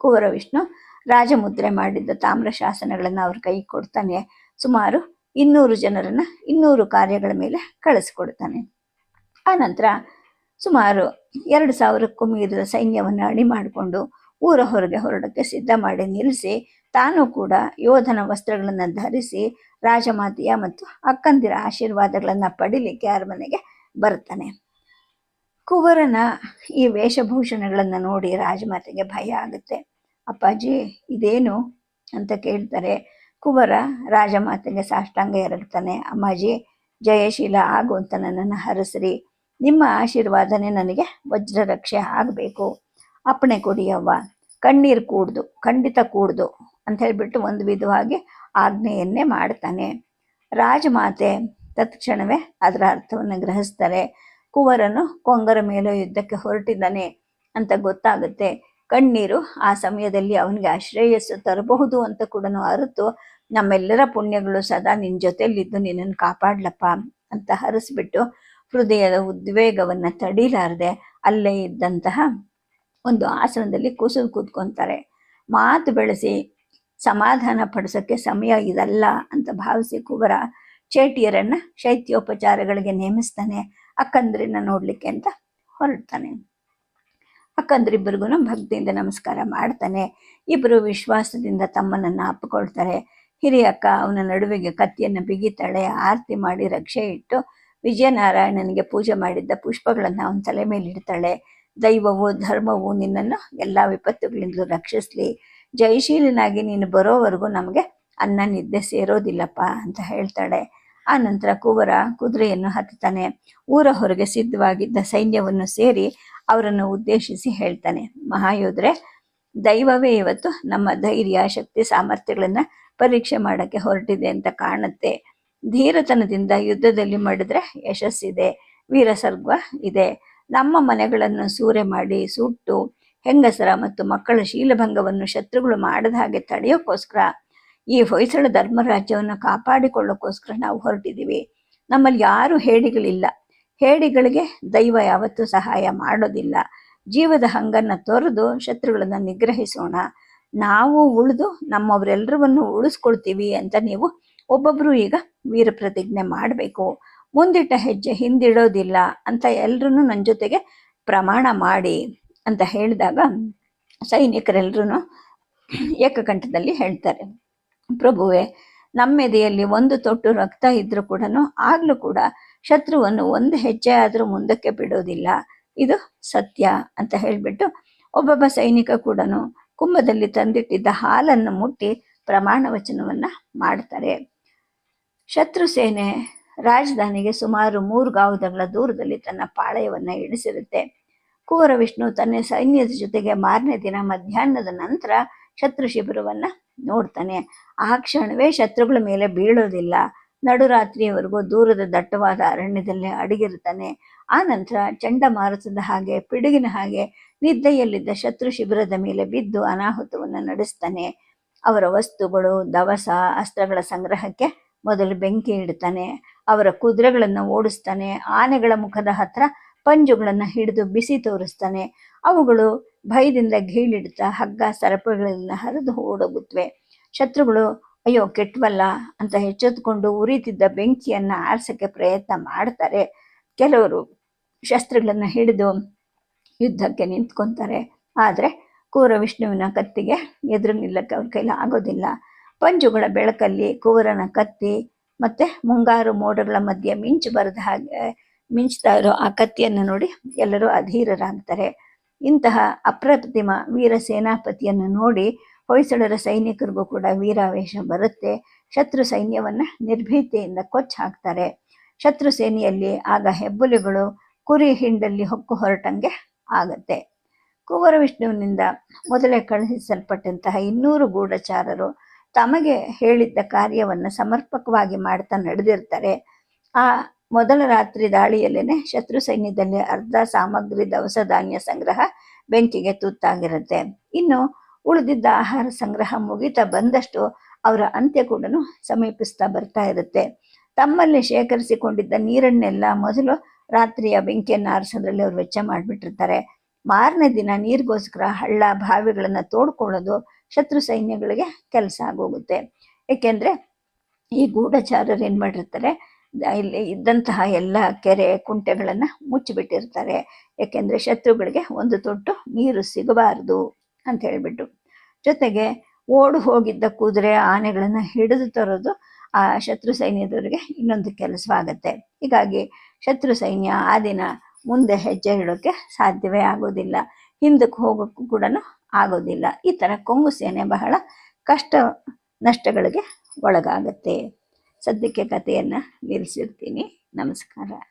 ಕುವರ ವಿಷ್ಣು ರಾಜಮುದ್ರೆ ಮಾಡಿದ್ದ ತಾಮ್ರ ಶಾಸನಗಳನ್ನು ಅವ್ರ ಕೈ ಕೊಡ್ತಾನೆ. ಸುಮಾರು ಇನ್ನೂರು ಜನರನ್ನ ಇನ್ನೂರು ಕಾರ್ಯಗಳ ಮೇಲೆ ಕಳಿಸ್ಕೊಡ್ತಾನೆ. ಆನಂತರ ಸುಮಾರು ಎರಡು ಸಾವಿರಕ್ಕೂ ಮೀರಿದ ಸೈನ್ಯವನ್ನು ಅಣಿ ಮಾಡಿಕೊಂಡು ಊರ ಹೊರಗೆ ಹೊರಡಕ್ಕೆ ಸಿದ್ಧ ಮಾಡಿ ನಿಲ್ಲಿಸಿ, ತಾನು ಕೂಡ ಯೋಧನ ವಸ್ತ್ರಗಳನ್ನು ಧರಿಸಿ ರಾಜಮಾತೆಯ ಮತ್ತು ಅಕ್ಕಂದಿರ ಆಶೀರ್ವಾದಗಳನ್ನು ಪಡಿಲಿಕ್ಕೆ ಅರಮನೆಗೆ ಬರ್ತಾನೆ. ಕುವರನ ಈ ವೇಷಭೂಷಣಗಳನ್ನು ನೋಡಿ ರಾಜಮಾತೆಗೆ ಭಯ ಆಗುತ್ತೆ. ಅಪ್ಪಾಜಿ, ಇದೇನು ಅಂತ ಕೇಳ್ತಾರೆ ಕುವರ ರಾಜಮಾತೆಗೆ ಸಾಷ್ಟಾಂಗ ಎರಡ್ತಾನೆ. ಅಮ್ಮಾಜಿ ಜಯಶೀಲ ಆಗು ಅಂತ ನನ್ನನ್ನು ಹರಸ್ರಿ. ನಿಮ್ಮ ಆಶೀರ್ವಾದನೆ ನನಗೆ ವಜ್ರ ರಕ್ಷೆ ಆಗಬೇಕು. ಅಪ್ಪಣೆ ಕೊಡಿ ಅವ್ವ. ಕಣ್ಣೀರು ಕೂಡ್ದು, ಖಂಡಿತ ಕೂಡ್ದು ಅಂತ ಹೇಳ್ಬಿಟ್ಟು ಒಂದು ವಿಧವಾಗಿ ಆಜ್ಞೆಯನ್ನೇ ಮಾಡ್ತಾನೆ. ರಾಜಮಾತೆ ತತ್ಕ್ಷಣವೇ ಅದರ ಅರ್ಥವನ್ನು ಗ್ರಹಿಸ್ತಾರೆ. ಕುವರನು ಕೊಂಗರ ಮೇಲೂ ಯುದ್ಧಕ್ಕೆ ಹೊರಟಿದ್ದಾನೆ ಅಂತ ಗೊತ್ತಾಗುತ್ತೆ. ಕಣ್ಣೀರು ಆ ಸಮಯದಲ್ಲಿ ಅವನಿಗೆ ಆಶ್ರೇಯಸ್ಸು ತರಬಹುದು ಅಂತ ಕೂಡ ಅರಿತು ನಮ್ಮೆಲ್ಲರ ಪುಣ್ಯಗಳು ಸದಾ ನಿನ್ನ ಜೊತೆಯಲ್ಲಿದ್ದು ನಿನ್ನನ್ನು ಕಾಪಾಡ್ಲಪ್ಪ ಅಂತ ಹರಿಸ್ಬಿಟ್ಟು ಹೃದಯದ ಉದ್ವೇಗವನ್ನು ತಡೀಲಾರದೆ ಅಲ್ಲೇ ಇದ್ದಂತಹ ಒಂದು ಆಸನದಲ್ಲಿ ಕುಸಿದು ಕೂತ್ಕೊತಾರೆ. ಮಾತು ಬೆಳೆಸಿ ಸಮಾಧಾನ ಪಡಿಸೋಕ್ಕೆ ಸಮಯ ಇದಲ್ಲ ಅಂತ ಭಾವಿಸಿ ಕುಬರ ಚೇಟಿಯರನ್ನು ಶೈತ್ಯೋಪಚಾರಗಳಿಗೆ ನೇಮಿಸ್ತಾನೆ ಅಕ್ಕಂದ್ರಿನ ನೋಡಲಿಕ್ಕೆ ಅಂತ ಹೊರಡ್ತಾನೆ. ಅಕ್ಕಂದ್ರಿಬ್ಬರಿಗೂ ಭಕ್ತಿಯಿಂದ ನಮಸ್ಕಾರ ಮಾಡ್ತಾನೆ. ಇಬ್ಬರು ವಿಶ್ವಾಸದಿಂದ ತಮ್ಮನನ್ನು ಅಪ್ಪಿಕೊಳ್ತಾರೆ ಹಿರಿಯಕ್ಕ ಅವನ ನಡುವೆಗೆ ಕತ್ತಿಯನ್ನು ಬಿಗಿತಾಳೆ ಆರತಿ ಮಾಡಿ ರಕ್ಷೆ ಇಟ್ಟು ವಿಜಯನಾರಾಯಣನಿಗೆ ಪೂಜೆ ಮಾಡಿದ್ದ ಪುಷ್ಪಗಳನ್ನು ಅವನ ತಲೆ ಮೇಲೆ ಇಡ್ತಾಳೆ. ದೈವವು, ಧರ್ಮವು, ನಿನ್ನನ್ನು ಎಲ್ಲ ವಿಪತ್ತುಗಳಿಂದಲೂ ರಕ್ಷಿಸಲಿ. ಜಯಶೀಲನಾಗಿ ನೀನು ಬರೋವರೆಗೂ ನಮಗೆ ಅನ್ನ, ನಿದ್ದೆ ಸೇರೋದಿಲ್ಲಪ್ಪ ಅಂತ ಹೇಳ್ತಾಳೆ. ಆ ನಂತರ ಕುವರ ಕುದುರೆಯನ್ನು ಹತ್ತುತ್ತಾನೆ. ಊರ ಹೊರಗೆ ಸಿದ್ಧವಾಗಿದ್ದ ಸೈನ್ಯವನ್ನು ಸೇರಿ ಅವರನ್ನು ಉದ್ದೇಶಿಸಿ ಹೇಳ್ತಾನೆ ಮಹಾಯೋಧರೆ ದೈವವೇ ಇವತ್ತು ನಮ್ಮ ಧೈರ್ಯ, ಶಕ್ತಿ, ಸಾಮರ್ಥ್ಯಗಳನ್ನ ಪರೀಕ್ಷೆ ಮಾಡಕ್ಕೆ ಹೊರಟಿದೆ ಅಂತ ಕಾಣುತ್ತೆ. ಧೀರತನದಿಂದ ಯುದ್ಧದಲ್ಲಿ ಮಾಡಿದ್ರೆ ಯಶಸ್ಸಿದೆ ವೀರಸರ್ಗ ಇದೆ. ನಮ್ಮ ಮನೆಗಳನ್ನು ಸೂರೆ ಮಾಡಿ, ಸುಟ್ಟು, ಹೆಂಗಸರ ಮತ್ತು ಮಕ್ಕಳ ಶೀಲಭಂಗವನ್ನು ಶತ್ರುಗಳು ಮಾಡದ ಹಾಗೆ ತಡೆಯೋಕ್ಕೋಸ್ಕರ, ಈ ಹೊಯ್ಸಳ ಧರ್ಮರಾಜ್ಯವನ್ನು ಕಾಪಾಡಿಕೊಳ್ಳೋಕ್ಕೋಸ್ಕರ ನಾವು ಹೊರಟಿದ್ದೀವಿ. ನಮ್ಮಲ್ಲಿ ಯಾರು ಹೇಡಿಗಳಿಲ್ಲ. ಹೇಡಿಗಳಿಗೆ ದೈವ ಯಾವತ್ತೂ ಸಹಾಯ ಮಾಡೋದಿಲ್ಲ. ಜೀವದ ಹಂಗನ್ನು ತೊರೆದು ಶತ್ರುಗಳನ್ನು ನಿಗ್ರಹಿಸೋಣ. ನಾವು ಉಳಿದು ನಮ್ಮವರೆಲ್ಲರವನ್ನು ಉಳಿಸ್ಕೊಳ್ತೀವಿ ಅಂತ ನೀವು ಒಬ್ಬೊಬ್ಬರು ಈಗ ವೀರ ಪ್ರತಿಜ್ಞೆ ಮಾಡಬೇಕು. ಮುಂದಿಟ್ಟ ಹೆಜ್ಜೆ ಹಿಂದಿಡೋದಿಲ್ಲ ಅಂತ ಎಲ್ಲರೂ ನನ್ನ ಜೊತೆಗೆ ಪ್ರಮಾಣ ಮಾಡಿ ಅಂತ ಹೇಳಿದಾಗ ಸೈನಿಕರೆಲ್ಲರೂ ಏಕಕಂಠದಲ್ಲಿ ಹೇಳ್ತಾರೆ. ಪ್ರಭುವೆ, ನಮ್ಮೆದೆಯಲ್ಲಿ ಒಂದು ತೊಟ್ಟು ರಕ್ತ ಇದ್ರೂ ಕೂಡ ಆಗ್ಲೂ ಕೂಡ ಶತ್ರುವನ್ನು ಒಂದು ಹೆಜ್ಜೆ ಆದರೂ ಮುಂದಕ್ಕೆ ಬಿಡೋದಿಲ್ಲ. ಇದು ಸತ್ಯ ಅಂತ ಹೇಳಿಬಿಟ್ಟು ಒಬ್ಬೊಬ್ಬ ಸೈನಿಕ ಕೂಡ ಕುಂಭದಲ್ಲಿ ತಂದಿಟ್ಟಿದ್ದ ಹಾಲನ್ನು ಮುಟ್ಟಿ ಪ್ರಮಾಣ ವಚನವನ್ನ ಮಾಡ್ತಾರೆ. ಶತ್ರು ಸೇನೆ ರಾಜಧಾನಿಗೆ ಸುಮಾರು ಮೂರು ಗಾವುದಗಳ ದೂರದಲ್ಲಿ ತನ್ನ ಪಾಳಯವನ್ನ ಇಳಿಸಿರುತ್ತೆ. ಕುವರ ವಿಷ್ಣು ತನ್ನ ಸೈನ್ಯದ ಜೊತೆಗೆ ಮಾರನೇ ದಿನ ಮಧ್ಯಾಹ್ನದ ನಂತರ ಶತ್ರು ಶಿಬಿರವನ್ನ ನೋಡ್ತಾನೆ. ಆ ಕ್ಷಣವೇ ಶತ್ರುಗಳ ಮೇಲೆ ಬೀಳೋದಿಲ್ಲ. ನಡುರಾತ್ರಿಯವರೆಗೂ ದೂರದ ದಟ್ಟವಾದ ಅರಣ್ಯದಲ್ಲಿ ಅಡಗಿರುತ್ತಾನೆ. ಆ ನಂತರ ಚಂಡಮಾರುತದ ಹಾಗೆ, ಪಿಡುಗಿನ ಹಾಗೆ ನಿದ್ದೆಯಲ್ಲಿದ್ದ ಶತ್ರು ಶಿಬಿರದ ಮೇಲೆ ಬಿದ್ದು ಅನಾಹುತವನ್ನು ನಡೆಸ್ತಾನೆ. ಅವರ ವಸ್ತುಗಳು, ದವಸ, ಅಸ್ತ್ರಗಳ ಸಂಗ್ರಹಕ್ಕೆ ಮೊದಲು ಬೆಂಕಿ ಇಡ್ತಾನೆ ಅವರ ಕುದುರೆಗಳನ್ನು ಓಡಿಸ್ತಾನೆ. ಆನೆಗಳ ಮುಖದ ಹತ್ರ ಪಂಜುಗಳನ್ನು ಹಿಡಿದು ಬಿಸಿ ತೋರಿಸ್ತಾನೆ. ಅವುಗಳು ಭಯದಿಂದ ಗೀಳಿಡ್ತಾ ಹಗ್ಗ ಸರಪುಗಳನ್ನ ಹರಿದು ಓಡೋಗುತ್ತವೆ. ಶತ್ರುಗಳು ಅಯ್ಯೋ, ಕೆಟ್ಟವಲ್ಲ ಅಂತ ಹೆಚ್ಚೆತ್ಕೊಂಡು ಉರಿತಿದ್ದ ಬೆಂಕಿಯನ್ನ ಆರಿಸೋಕ್ಕೆ ಪ್ರಯತ್ನ ಮಾಡ್ತಾರೆ. ಕೆಲವರು ಶಸ್ತ್ರಗಳನ್ನು ಹಿಡಿದು ಯುದ್ಧಕ್ಕೆ ನಿಂತ್ಕೊತಾರೆ. ಆದರೆ ಕೂರ ವಿಷ್ಣುವಿನ ಕತ್ತಿಗೆ ಎದುರು ನಿಲ್ಲಕ್ಕೆ ಅವ್ರ ಕೈಲಿ ಆಗೋದಿಲ್ಲ. ಪಂಜುಗಳ ಬೆಳಕಲ್ಲಿ ಕೂರನ ಕತ್ತಿ ಮತ್ತೆ ಮುಂಗಾರು ಮೋಡಗಳ ಮಧ್ಯೆ ಮಿಂಚು ಬರದ ಹಾಗೆ ಮಿಂಚ್ತಾ ಇರೋ ಆ ಕತ್ತಿಯನ್ನು ನೋಡಿ ಎಲ್ಲರೂ ಅಧೀರರಾಗ್ತಾರೆ. ಇಂತಹ ಅಪ್ರತಿಮ ವೀರ ಸೇನಾಪತಿಯನ್ನು ನೋಡಿ ಹೊಯ್ಸಳರ ಸೈನಿಕರಿಗೂ ಕೂಡ ವೀರಾವೇಶ ಬರುತ್ತೆ. ಶತ್ರು ಸೈನ್ಯವನ್ನ ನಿರ್ಭೀತಿಯಿಂದ ಕೊಚ್ಚ ಹಾಕ್ತಾರೆ. ಶತ್ರು ಸೇನೆಯಲ್ಲಿ ಆಗ ಹೆಬ್ಬುಲಿಗಳು ಕುರಿ ಹಿಂಡಲ್ಲಿ ಹೊಕ್ಕು ಹೊರಟಂಗೆ ಆಗತ್ತೆ. ಕುವರ ವಿಷ್ಣುವಿನಿಂದ ಮೊದಲೇ ಕಳುಹಿಸಲ್ಪಟ್ಟಂತಹ ಇನ್ನೂರು ಗೂಢಚಾರರು ತಮಗೆ ಹೇಳಿದ್ದ ಕಾರ್ಯವನ್ನು ಸಮರ್ಪಕವಾಗಿ ಮಾಡ್ತಾ ನಡೆದಿರ್ತಾರೆ. ಆ ಮೊದಲ ರಾತ್ರಿ ದಾಳಿಯಲ್ಲೇನೆ ಶತ್ರು ಸೈನ್ಯದಲ್ಲಿ ಅರ್ಧ ಸಾಮಗ್ರಿ ದವಸ ಧಾನ್ಯ ಸಂಗ್ರಹ ಬೆಂಕಿಗೆ ತುತ್ತಾಗಿರುತ್ತೆ. ಇನ್ನು ಉಳಿದಿದ್ದ ಆಹಾರ ಸಂಗ್ರಹ ಮುಗಿತಾ ಬಂದಷ್ಟು ಅವರ ಅಂತ್ಯ ಕೂಡ ಸಮೀಪಿಸ್ತಾ ಬರ್ತಾ ಇರುತ್ತೆ. ತಮ್ಮಲ್ಲಿ ಶೇಖರಿಸಿಕೊಂಡಿದ್ದ ನೀರನ್ನೆಲ್ಲ ಮೊದಲು ರಾತ್ರಿಯ ಬೆಂಕಿಯನ್ನು ಆರಿಸೋದ್ರಲ್ಲಿ ಅವರು ವೆಚ್ಚ ಮಾಡಿಬಿಟ್ಟಿರ್ತಾರೆ. ಮಾರನೇ ದಿನ ನೀರಿಗೋಸ್ಕರ ಹಳ್ಳ ಬಾವಿಗಳನ್ನು ತೋಡ್ಕೊಳ್ಳೋದು ಶತ್ರು ಸೈನ್ಯಗಳಿಗೆ ಕೆಲಸ ಆಗೋಗುತ್ತೆ. ಏಕೆಂದರೆ ಈ ಗೂಢಚಾರರು ಏನು ಮಾಡಿರ್ತಾರೆ, ಇಲ್ಲಿ ಇದ್ದಂತಹ ಎಲ್ಲ ಕೆರೆ ಕುಂಟೆಗಳನ್ನು ಮುಚ್ಚಿಬಿಟ್ಟಿರ್ತಾರೆ. ಏಕೆಂದರೆ ಶತ್ರುಗಳಿಗೆ ಒಂದು ತೊಟ್ಟು ನೀರು ಸಿಗಬಾರದು. ಅಂತ ಹೇಳಿಬಿಟ್ಟು. ಜೊತೆಗೆ ಓಡು ಹೋಗಿದ್ದ ಕುದುರೆ ಆನೆಗಳನ್ನು ಹಿಡಿದು ತರೋದು ಆ ಶತ್ರು ಸೈನ್ಯದವರಿಗೆ ಇನ್ನೊಂದು ಕೆಲಸವಾಗತ್ತೆ. ಹೀಗಾಗಿ ಶತ್ರು ಸೈನ್ಯ ಆ ದಿನ ಮುಂದೆ ಹೆಜ್ಜೆ ಇಡೋಕ್ಕೆ ಸಾಧ್ಯವೇ ಆಗೋದಿಲ್ಲ. ಹಿಂದಕ್ಕೆ ಹೋಗೋಕ್ಕೂ ಕೂಡ ಆಗೋದಿಲ್ಲ. ಈ ಥರ ಕೊಂಗು ಸೇನೆ ಬಹಳ ಕಷ್ಟ ನಷ್ಟಗಳಿಗೆ ಒಳಗಾಗತ್ತೆ. ಸದ್ಯಕ್ಕೆ ಕಥೆಯನ್ನು ನಿಲ್ಲಿಸಿರ್ತೀನಿ. ನಮಸ್ಕಾರ.